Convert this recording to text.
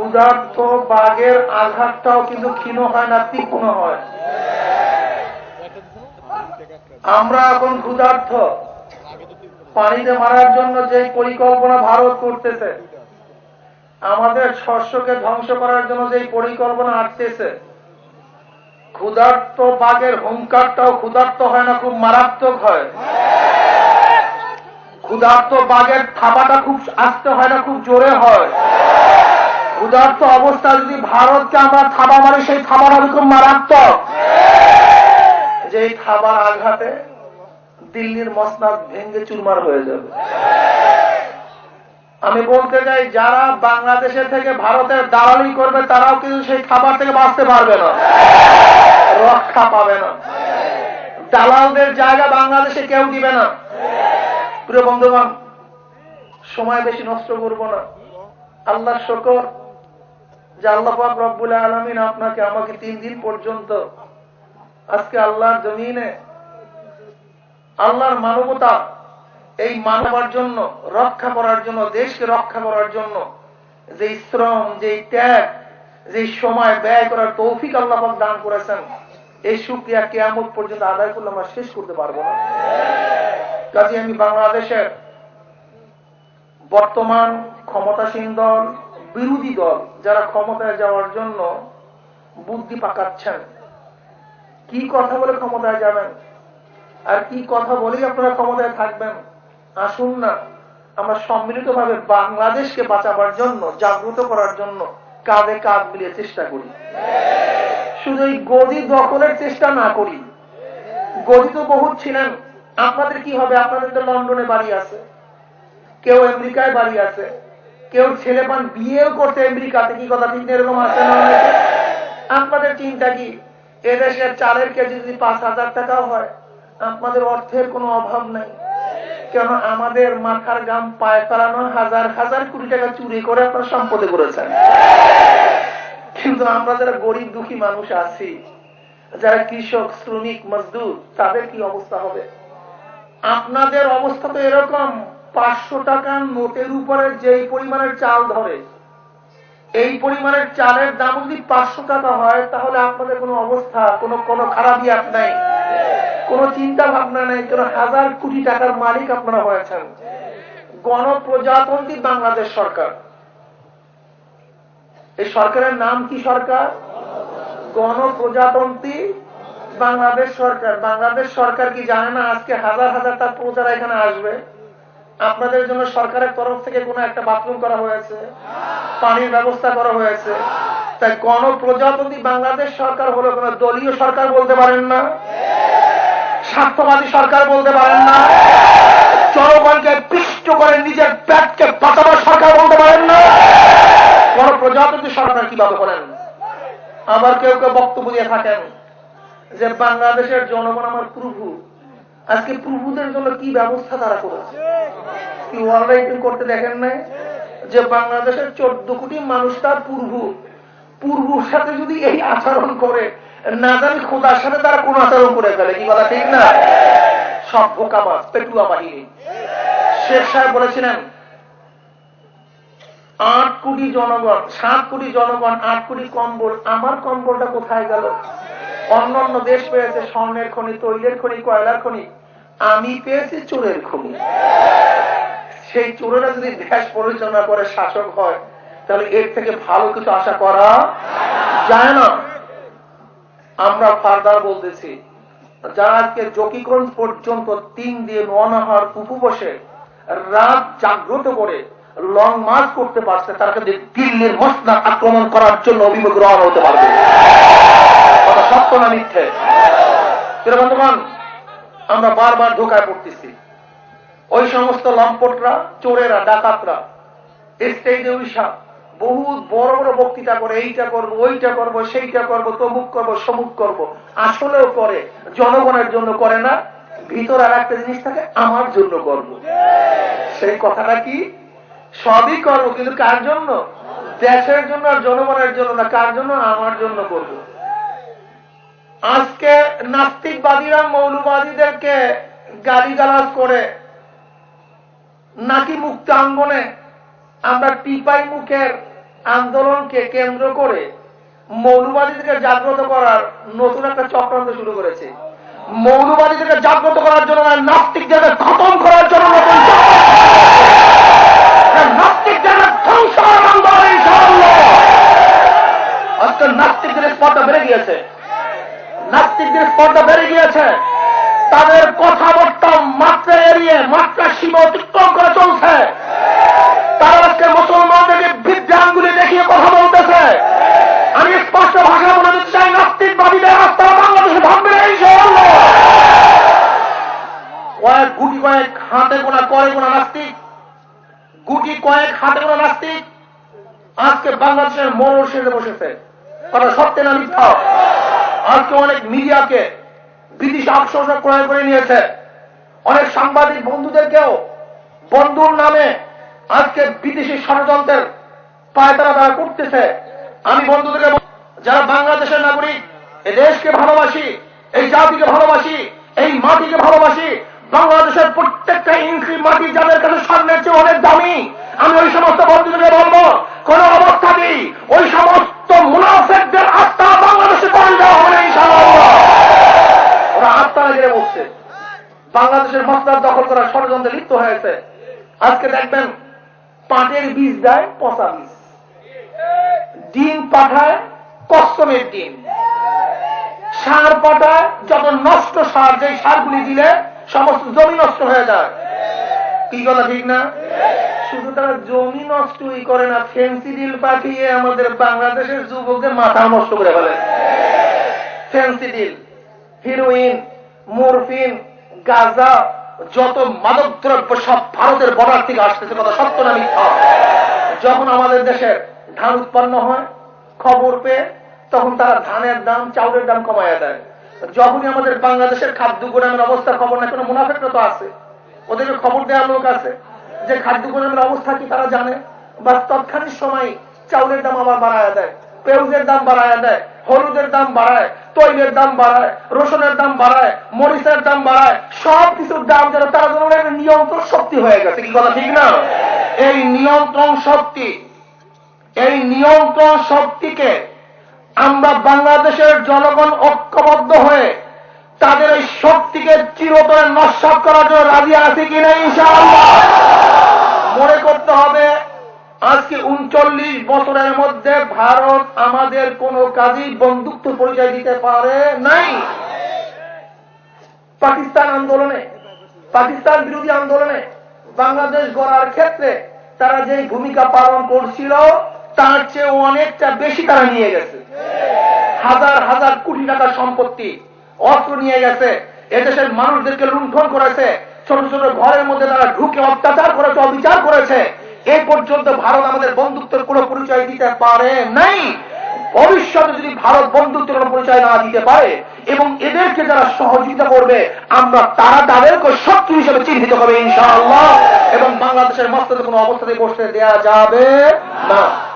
ক্ষুধার্ত বাঘের আঘাতটাও কিন্তু ক্ষীণ হয় না, তীক্ষ্ণ হয়। আমরা এখন ক্ষুধার্ত। পানিতে মারার জন্য যে পরিকল্পনা ভারত করতেছে, আমাদের শস্যকে ধ্বংস করার জন্য যে পরিকল্পনা আসতেছে ক্ষুধার্ত বাঘের হুঙ্কারটাও ক্ষুধার্ত হয় না, খুব মারাত্মক হয়। ক্ষুধার্ত বাঘের থাবাটা খুব আস্তে হয় না, খুব জোরে হয়। ক্ষুধার্ত অবস্থা যদি ভারতকে আমরা থাবা মারি, সেই থাবার হবে খুব মারাত্মক। যে এই থাবার আঘাতে দিল্লির মসনাদ ভেঙ্গে চুরমার হয়ে যাবে। আমি বলতে চাই, যারা বাংলাদেশের থেকে ভারতের দালালি করবে, তারাও কিন্তু সেই খাবার থেকে বাঁচতে পারবে না। রক্ষা পাবে না। দালালদের জায়গা বাংলাদেশে কেউ দিবে না। প্রিয় বন্ধুগণ, সময় বেশি নষ্ট করব না। আল্লাহ শকর যে রব্বুল আলমিন আপনাকে আমাকে তিন দিন পর্যন্ত আজকে আল্লাহর জমিনে, আল্লাহর মানবতা এই মানবার জন্য, রক্ষা করার জন্য, দেশকে রক্ষা করার জন্য যে শ্রম, যে ত্যাগ, যে সময় ব্যয় করার তৌফিক আল্লাহ দান করেছেন, এই সুক্রিয়া কেয়ামত পর্যন্ত আদায় করলে আমরা শেষ করতে পারব না। কাজে আমি বাংলাদেশের বর্তমান ক্ষমতাসীন দল বিরোধী দল যারা ক্ষমতায় যাওয়ার জন্য বুদ্ধি পাকাচ্ছেন, কি কথা বলে ক্ষমতায় যাবেন? আর কি কথা বলেই আপনারা ক্ষমতায় থাকবেন? আসুন না, আমরা সম্মিলিত ভাবে বাংলাদেশকে বাঁচাবার জন্য, জাগ্রত করার জন্য কাঁধে কাঁধ মিলিয়ে চেষ্টা করি। শুধু এই গদি দখলের চেষ্টা না করি। গদি তো বহুত ছিলেন। আপনাদের কি হবে? আপনাদের তো লন্ডনে বাড়ি আছে। কেউ আমেরিকায় বাড়ি আছে। কেউ ছেলে পান, বিয়েও করছে আমেরিকাতে, কি কথা, ঠিক এরকম আছে আপনাদের চিন্তা কি? এদেশের চালের কেজি যদি পাঁচ হাজার টাকাও হয়, আপনাদের অর্থের কোনো অভাব নাই। কেন আমাদের মাথার গাম পায়ে ফেলানো হাজার হাজার কোটি টাকা চুরি করে আপনারা সম্পদে করেছেন। কিন্তু আমরা যারা গরিব, দুঃখী মানুষ আছি, যারা কৃষক, শ্রমিক, মজদুর, তাদের কি অবস্থা হবে? আপনাদের অবস্থা তো এরকম। পাঁচশো টাকার নোটের উপরে যেই পরিমাণের চাল ধরে, এই পরিমাণের চালের দাম যদি পাঁচশো টাকা হয়, তাহলে আপনাদের কোনো অবস্থা, কোনো কোনো খারাপিয়াত নাই। কোনো চিন্তা ভাবনা নেই, কোনো হাজার কোটি টাকার মালিক আপনারা হয়েছেন। গণপ্রজাতন্ত্রী বাংলাদেশ সরকার। এই সরকারের নাম কি সরকার? গণপ্রজাতন্ত্রী বাংলাদেশ সরকার। বাংলাদেশ সরকার কি জানে না আজকে হাজার হাজার তার প্রজারা এখানে আসবে? আপনাদের জন্য সরকারের তরফ থেকে কোনো একটা বাথরুম করা হয়েছে, পানির ব্যবস্থা করা হয়েছে। তাই গণপ্রজাতন্ত্রী বাংলাদেশ সরকার হলো কোন দলীয় সরকার বলতে পারেন না, স্বার্থবাদী সরকার বলতে পারেন না, জনগণকে পিষ্ট করে নিজের পেটকে বাঁচাবার সরকার বলতে পারেন না। গণপ্রজাতন্ত্রী সরকার কীভাবে বলেন? আবার কেউ কেউ বক্তব্য দিয়ে থাকেন যে বাংলাদেশের জনগণ আমার প্রভু। আজকে প্রভুদের জন্য কি ব্যবস্থা তারা করেছে? কি ওয়ার্ল্ড করতে দেখেন নাই? যে বাংলাদেশের চোদ্দ কোটি মানুষ তার পূর্ব, পূর্বর সাথে যদি এই আচরণ করে, না জানি খোদার সাথে তারা কোন আচরণ করে ফেলে, কি কথা ঠিক না? সব ভোকাবাজ পেটুয়া বাহিনী শেখ সাহেব বলেছিলেন, আট কোটি জনগণ, সাত কোটি জনগণ, আট কোটি কম্বল, আমার কম্বলটা কোথায় গেল? অন্য অন্য দেশ পেয়েছে স্বর্ণের খনি, তৈলের খনি, কয়লার খনি। আমি পেয়েছি চোরের খনি সেই চোরেরা যদি দেশ পরিচালনা করে, শাসক হয়, তাহলে এর থেকে ভালো কিছু আশা করা যায় না। আমরা ফার্দার বলতেছি যারা আজকে জকিগঞ্জ পর্যন্ত তিন দিন অনাহার উপবসে রাত জাগ্রত করে লং মার্চ করতে পারছে, তারা কিন্তু দিল্লির মসনাদ আক্রমণ করার জন্য অভিমুখ রওনা হতে পারবে। কথা সত্য না মিথ্যে? বন্ধুগণ আমরা বারবার ধোকায় পড়তেছি। ওই সমস্ত লম্পটরা, চোরেরা, ডাকাতরা, স্টেজে উইসা বহুত বড় বড় বক্তৃতা করে, এইটা করব, ওইটা করব, সেইটা করব তমুক করব, সমুক করব। আসলেও করে, জনগণের জন্য করে না, ভিতর আর একটা জিনিস থাকে, আমার জন্য করব। সেই কথাটা কি? সবই করব, কিন্তু কার জন্য? দেশের জন্য আর জনগণের জন্য না, কার জন্য? আমার জন্য করব। আজকে নাস্তিকবাদীরা মৌলবাদীদেরকে গালিগালাজ করে, নাকি মুক্তাঙ্গনে আমরা টিপাই মুখের আন্দোলনকে কেন্দ্র করে মৌলবাদীদেরকে জাগ্রত করার নতুন একটা চক্রান্ত শুরু করেছে মৌলবাদীদেরকে জাগ্রত করার জন্য নাস্তিকদেরকে খতম করার জন্য নতুন চক্রান্ত। নাস্তিকদেরকে ধ্বংস। আজকে নাস্তিকদের স্পর্ধা বেড়ে গিয়েছে নাস্তিকদের স্পর্ধা বেড়ে গিয়েছে। তাদের কথাবার্তা মাত্রা এড়িয়ে, মাত্রা সীমা অতিক্রম করে চলছে। তারা আজকে মুসলমানদেরকে বিদ্যাঙ্গুলি দেখিয়ে কথা বলতেছে। আমি স্পষ্ট ভাষা বলে দিতে চাই, নাস্তিকবাদীদের রাস্তা বাংলাদেশে ভাববে ইনশাআল্লাহ। কয়েক গুটি, কয়েক হাতে গোনা, করে গোনা নাস্তিক। গুটি, কয়েক হাতে গোনা নাস্তিক। আজকে বাংলাদেশের মরণ সেজে বসেছে। কথা সত্যি না মিথ্যা? আজকে অনেক মিডিয়াকে বিদেশি আফসোসা ক্রয় করে নিয়েছে। অনেক সাংবাদিক বন্ধুদেরকেও বন্ধুর নামে আজকে বিদেশি ষড়যন্ত্রের পায়তারা তারা করতেছে। আমি বন্ধুদেরকে যারা বাংলাদেশের নাগরিক, এই দেশকে ভালোবাসি, এই জাতিকে ভালোবাসি, এই মাটিকে ভালোবাসি, বাংলাদেশের প্রত্যেকটা ইঞ্চি মাটি যাদের কাছে স্বর্ণের চেয়ে অনেক দামি, আমি ওই সমস্ত বন্ধুদেরকে বলব কোন অবস্থাতেই ওই সমস্ত মুনাফেকদের আস্থা বাংলাদেশে করে দেওয়া হবে না ইনশাআল্লাহ ওরা আত্মারা গেড়ে বসছে বাংলাদেশের মসলার দখল করার ষড়যন্ত্রে লিপ্ত হয়েছে আজকে দেখবেন পাটের বীজ দেয় পচা বীজ। ডিম পাঠায় কষ্টমের ডিম। সার পাঠায় যত নষ্ট সার যে সারগুলি দিলে সমস্ত জমি নষ্ট হয়ে যায়। কি কথা, ঠিক না? শুধু তারা জমি নষ্টই করে না, ফেন্সি ডিল পাঠিয়ে আমাদের বাংলাদেশের যুবকদের মাথা নষ্ট করে ফেলে। ফেন্সি ডিল, হিরোইন, মরফিন, গাঁজা যত মাদক দ্রব্য সব ভারতের বর্ডার থেকে আসতেছে, কথা সত্য না মিথ্যা? যখন আমাদের দেশের ধান উৎপন্ন হয়, খবর পেয়ে তখন তারা ধানের দাম, চাউলের দাম কমায় দেয়। যখনই আমাদের বাংলাদেশের খাদ্য গোদামের অবস্থা খবর না কোনো মুনাফেকরা তো আছে। ওদেরকে খবর দেওয়ার লোক আছে। যে খাদ্য গোদামের অবস্থা কি তারা জানে? বা তৎক্ষণিক সময় চাউলের দাম আবার বাড়ায় দেয়, পেঁয়াজের দাম বাড়ায় দেয়। হলুদের দাম বাড়ায়, তৈলের দাম বাড়ায়, রসুনের দাম বাড়ায়, মরিচের দাম বাড়ায় সব কিছুর দাম যেন তারা যেন নিয়ন্ত্রণ শক্তি হয়ে গেছে, কি কথা ঠিক না? এই নিয়ন্ত্রণ শক্তি, এই নিয়ন্ত্রণ শক্তিকে আমরা বাংলাদেশের জনগণ ঐক্যবদ্ধ হয়ে তাদের এই শক্তিকে চিরতরে নস্বাত করার জন্য রাজি আছে কিনা ইনশাআল্লাহ? মনে করতে হবে আজকে উনচল্লিশ বছরের মধ্যে ভারত আমাদের কোনো কাজেই বন্ধুত্ব পরিচয় দিতে পারে নাই। পাকিস্তান আন্দোলনে, পাকিস্তান বিরোধী আন্দোলনে বাংলাদেশ গড়ার ক্ষেত্রে তারা যে ভূমিকা পালন করছিল, তার চেয়ে অনেকটা বেশি তারা নিয়ে গেছে। হাজার হাজার কোটি টাকার সম্পত্তি, অস্ত্র নিয়ে গেছে। এদেশের মানুষদেরকে লুণ্ঠন করেছে। ছোট ছোট ঘরের মধ্যে তারা ঢুকে অত্যাচার করেছে, অবিচার করেছে। এই পর্যন্ত ভারত আমাদের বন্ধুত্বের কোনো পরিচয় দিতে পারে নাই। ভবিষ্যতে যদি ভারত বন্ধুত্বের কোনো পরিচয় না দিতে পারে এবং এদেরকে যারা সহযোগিতা করবে, আমরা তারা তাদেরকে শত্রু হিসেবে চিহ্নিত করবে ইনশাআল্লাহ। এবং বাংলাদেশের মস্তকে কোনো অবস্থাতে বসতে দেয়া যাবে না।